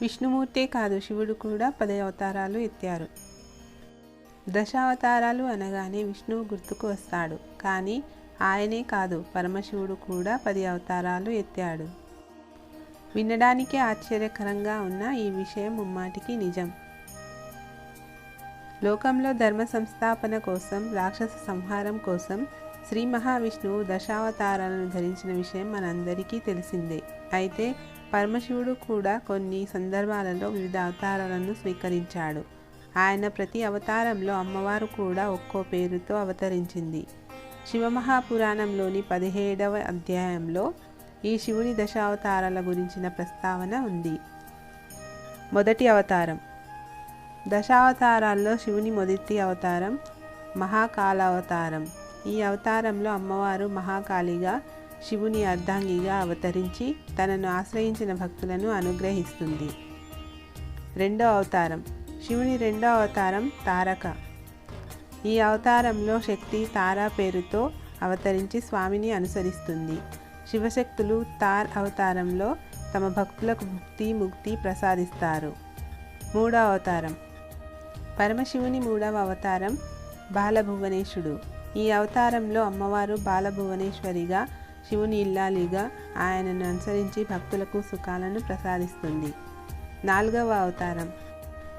విష్ణుమూర్తే కాదు శివుడు కూడా పది అవతారాలు ఎత్తారు. దశావతారాలు అనగానే విష్ణువు గుర్తుకు వస్తాడు. కానీ ఆయనే కాదు పరమశివుడు కూడా పది అవతారాలు ఎత్తాడు. వినడానికే ఆశ్చర్యకరంగా ఉన్న ఈ విషయం ముమ్మాటికి నిజం. లోకంలో ధర్మ సంస్థాపన కోసం రాక్షస సంహారం కోసం శ్రీ మహావిష్ణువు దశావతారాలను ధరించిన విషయం మనందరికీ తెలిసిందే. అయితే పరమశివుడు కూడా కొన్ని సందర్భాలలో వివిధ అవతారాలను స్వీకరించాడు. ఆయన ప్రతి అవతారంలో అమ్మవారు కూడా ఒక్కో పేరుతో అవతరించింది. శివమహాపురాణంలోని పదిహేడవ అధ్యాయంలో ఈ శివుని దశావతారాల గురించిన ప్రస్తావన ఉంది. మొదటి అవతారం. దశావతారాల్లో శివుని మొదటి అవతారం మహాకాలావతారం. ఈ అవతారంలో అమ్మవారు మహాకాళిగా శివుని అర్ధాంగిగా అవతరించి తనను ఆశ్రయించిన భక్తులను అనుగ్రహిస్తుంది. రెండో అవతారం. శివుని రెండో అవతారం తారక. ఈ అవతారంలో శక్తి తారా పేరుతో అవతరించి స్వామిని అనుసరిస్తుంది. శివశక్తులు తార్ అవతారంలో తమ భక్తులకు భుక్తి ముక్తి ప్రసాదిస్తారు. మూడో అవతారం. పరమశివుని మూడవ అవతారం బాలభువనేశుడు. ఈ అవతారంలో అమ్మవారు బాలభువనేశ్వరిగా శివుని ఇల్లాలిగా ఆయనను అనుసరించి భక్తులకు సుఖాలను ప్రసాదిస్తుంది. నాలుగవ అవతారం.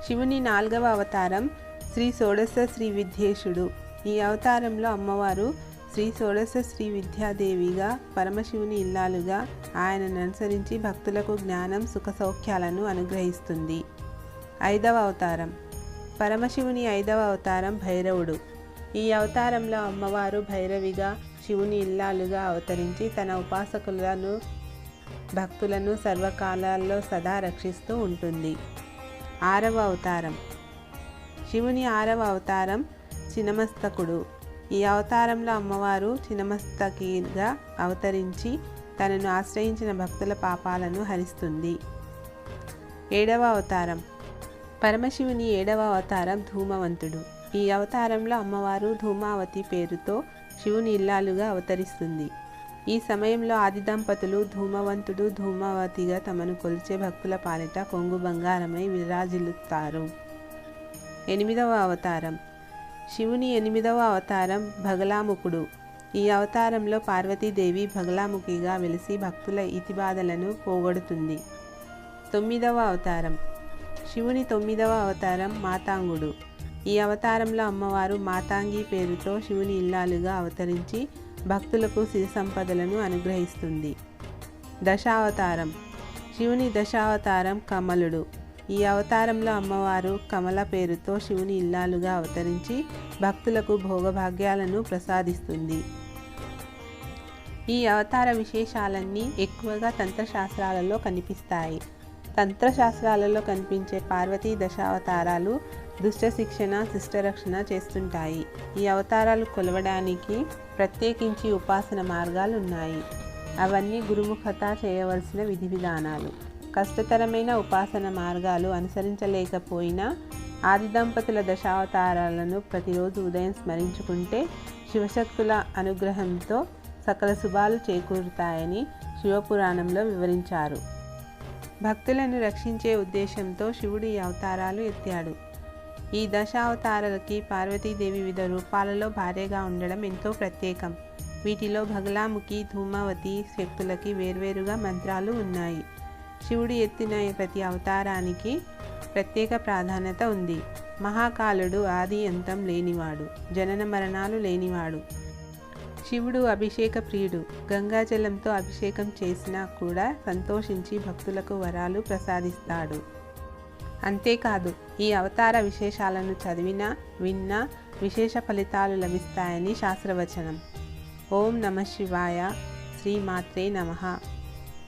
శివుని నాలుగవ అవతారం శ్రీ షోడశ శ్రీ విద్యేశుడు ఈ అవతారంలో అమ్మవారు శ్రీ షోడశ శ్రీ విద్యాదేవిగా పరమశివుని ఇల్లాలుగా ఆయనను అనుసరించి భక్తులకు జ్ఞానం సుఖ సౌఖ్యాలను అనుగ్రహిస్తుంది. ఐదవ అవతారం. పరమశివుని ఐదవ అవతారం భైరవుడు. ఈ అవతారంలో అమ్మవారు భైరవిగా శివుని ఇల్లాలుగా అవతరించి తన ఉపాసకులను భక్తులను సర్వకాలాల్లో సదా రక్షిస్తూ ఉంటుంది. ఆరవ అవతారం. శివుని ఆరవ అవతారం చినమస్తకుడు. ఈ అవతారంలో అమ్మవారు చినమస్తకిగా అవతరించి తనను ఆశ్రయించిన భక్తుల పాపాలను హరిస్తుంది. ఏడవ అవతారం. పరమశివుని ఏడవ అవతారం ధూమవంతుడు. ఈ అవతారంలో అమ్మవారు ధూమావతి పేరుతో శివుని ఇల్లాలుగా అవతరిస్తుంది. ఈ సమయంలో ఆది దంపతులు ధూమవంతుడు ధూమావతిగా తమను కొలిచే భక్తుల పాలిట కొంగు బంగారమై విరాజిల్లుతారు. ఎనిమిదవ అవతారం. శివుని ఎనిమిదవ అవతారం భగలాముఖుడు. ఈ అవతారంలో పార్వతీదేవి భగలాముఖిగా వెలిసి భక్తుల ఇతిబాధలను పోగొడుతుంది. తొమ్మిదవ అవతారం. శివుని తొమ్మిదవ అవతారం మాతాంగుడు. ఈ అవతారంలో అమ్మవారు మాతాంగి పేరుతో శివుని ఇల్లాలుగా అవతరించి భక్తులకు సిరి సంపదలను అనుగ్రహిస్తుంది. దశావతారం. శివుని దశావతారం కమలుడు. ఈ అవతారంలో అమ్మవారు కమల పేరుతో శివుని ఇల్లాలుగా అవతరించి భక్తులకు భోగభాగ్యాలను ప్రసాదిస్తుంది. ఈ అవతార విశేషాలన్నీ ఎక్కువగా తంత్రశాస్త్రాలలో కనిపిస్తాయి. తంత్రశాస్త్రాలలో కనిపించే పార్వతీ దశావతారాలు దుష్ట శిక్షణ శిష్టరక్షణ చేస్తుంటాయి. ఈ అవతారాలు కొలవడానికి ప్రత్యేకించి ఉపాసన మార్గాలు ఉన్నాయి అవన్నీ గురుముఖత చేయవలసిన విధి విధానాలు. కష్టతరమైన ఉపాసన మార్గాలు అనుసరించలేకపోయినా ఆది దంపతుల దశావతారాలను ప్రతిరోజు ఉదయం స్మరించుకుంటే శివశక్తుల అనుగ్రహంతో సకల శుభాలు చేకూరుతాయని శివపురాణంలో వివరించారు. భక్తులను రక్షించే ఉద్దేశంతో శివుడు ఈ అవతారాలు ఎత్తాడు. ఈ దశావతారాలకి పార్వతీదేవి వివిధ రూపాలలో భార్యగా ఉండడం ఎంతో ప్రత్యేకం. వీటిలో భగలాముఖి ధూమావతి శక్తులకి వేర్వేరుగా మంత్రాలు ఉన్నాయి. శివుడు ఎత్తిన ప్రతి అవతారానికి ప్రత్యేక ప్రాధాన్యత ఉంది. మహాకాలుడు ఆది అంతం లేనివాడు జనన మరణాలు లేనివాడు. శివుడు అభిషేక ప్రియుడు గంగాజలంతో అభిషేకం చేసినా కూడా సంతోషించి భక్తులకు వరాలు ప్రసాదిస్తాడు. అంతేకాదు ఈ అవతార విశేషాలను చదివినా విన్నా విశేష ఫలితాలు లభిస్తాయని శాస్త్రవచనం. ఓం నమ శివాయ. శ్రీమాత్రే నమః.